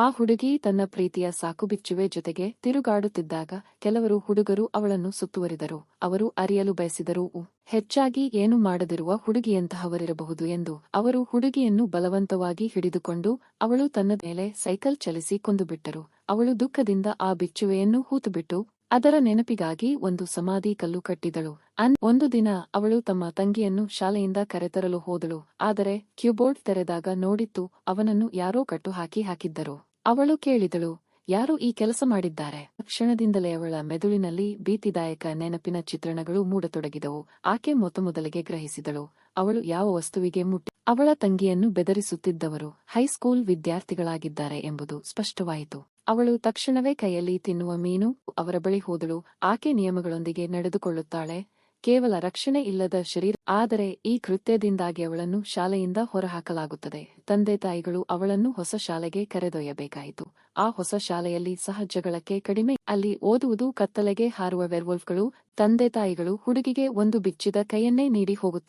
ಆ ಹುಡುಗಿ ತನ್ನ ಪ್ರೀತಿಯ ಸಾಕುಬಿಚ್ಚುವೆ ಜೊತೆಗೆ ತಿರುಗಾಡುತ್ತಿದ್ದಾಗ ಕೆಲವರು ಹುಡುಗರು ಅವಳನ್ನು ಸುತ್ತುವರಿದರು. ಅವರು ಅರಿಯಲು ಬಯಸಿದರು. ಹೆಚ್ಚಾಗಿ ಏನು ಮಾಡದಿರುವ ಹುಡುಗಿಯಂತಹವರಿರಬಹುದು ಎಂದು. ಅವರು ಹುಡುಗಿಯನ್ನು ಬಲವಂತವಾಗಿ ಹಿಡಿದುಕೊಂಡು ಅವಳು ತನ್ನ ಮೇಲೆ ಸೈಕಲ್ ಚಲಿಸಿ ಕೊಂದುಬಿಟ್ಟರು. ಅವಳು ದುಃಖದಿಂದ ಆ ಬಿಚ್ಚುವೆಯನ್ನು ಹೂತುಬಿಟ್ಟು ಅದರ ನೆನಪಿಗಾಗಿ ಒಂದು ಸಮಾಧಿ ಕಲ್ಲು ಕಟ್ಟಿದಳು. ಅನ್, ಒಂದು ದಿನ ಅವಳು ತಮ್ಮ ತಂಗಿಯನ್ನು ಶಾಲೆಯಿಂದ ಕರೆತರಲು ಹೋದಳು. ಆದರೆ ಕ್ಯೂಬೋರ್ಡ್ ತೆರೆದಾಗ ನೋಡಿತ್ತು, ಅವನನ್ನು ಯಾರೋ ಕಟ್ಟು ಹಾಕಿ ಹಾಕಿದ್ದರು. ಅವಳು ಕೇಳಿದಳು, ಯಾರು ಈ ಕೆಲಸ ಮಾಡಿದ್ದಾರೆ? ಕ್ಷಣದಿಂದಲೇ ಅವಳ ಮೆದುಳಿನಲ್ಲಿ ಭೀತಿದಾಯಕ ನೆನಪಿನ ಚಿತ್ರಣಗಳು ಮೂಡತೊಡಗಿದವು. ಆಕೆ ಮೊತ್ತಮೊದಲಿಗೆ ಗ್ರಹಿಸಿದಳು, ಅವಳು ಯಾವ ವಸ್ತುವಿಗೆ ಮುಟ್ಟಿ? ಅವಳ ತಂಗಿಯನ್ನು ಬೆದರಿಸುತ್ತಿದ್ದವರು ಹೈಸ್ಕೂಲ್ ವಿದ್ಯಾರ್ಥಿಗಳಾಗಿದ್ದಾರೆ ಎಂಬುದು ಸ್ಪಷ್ಟವಾಯಿತು. ಅವಳು ತಕ್ಷಣವೇ ಕೈಯಲ್ಲಿ ತಿನ್ನುವ ಮೀನು ಅವರ ಬಳಿ ಹೋದಳು. ಆಕೆ ನಿಯಮಗಳೊಂದಿಗೆ ನಡೆದುಕೊಳ್ಳುತ್ತಾಳೆ. ಕೇವಲ ರಕ್ಷಣೆ ಇಲ್ಲದ ಶರೀರ, ಆದರೆ ಈ ಕೃತ್ಯದಿಂದಾಗಿ ಅವಳನ್ನು ಶಾಲೆಯಿಂದ ಹೊರಹಾಕಲಾಗುತ್ತದೆ. ತಂದೆ ತಾಯಿಗಳು ಅವಳನ್ನು ಹೊಸ ಶಾಲೆಗೆ ಕರೆದೊಯ್ಯಬೇಕಾಯಿತು. ಆ ಹೊಸ ಶಾಲೆಯಲ್ಲಿ ಸಹಜಗಳಕ್ಕೆ ಕಡಿಮೆ. ಅಲ್ಲಿ ಓದುವುದು ಕತ್ತಲೆಗೆ ಹಾರುವ ವೆರ್ವೋಲ್ಫ್ಗಳು, ತಂದೆ ತಾಯಿಗಳು ಹುಡುಗಿಗೆ ಒಂದು ಬಿಚ್ಚಿದ ಕೈಯನ್ನೇ ನೀಡಿ ಹೋಗುತ್ತಾರೆ.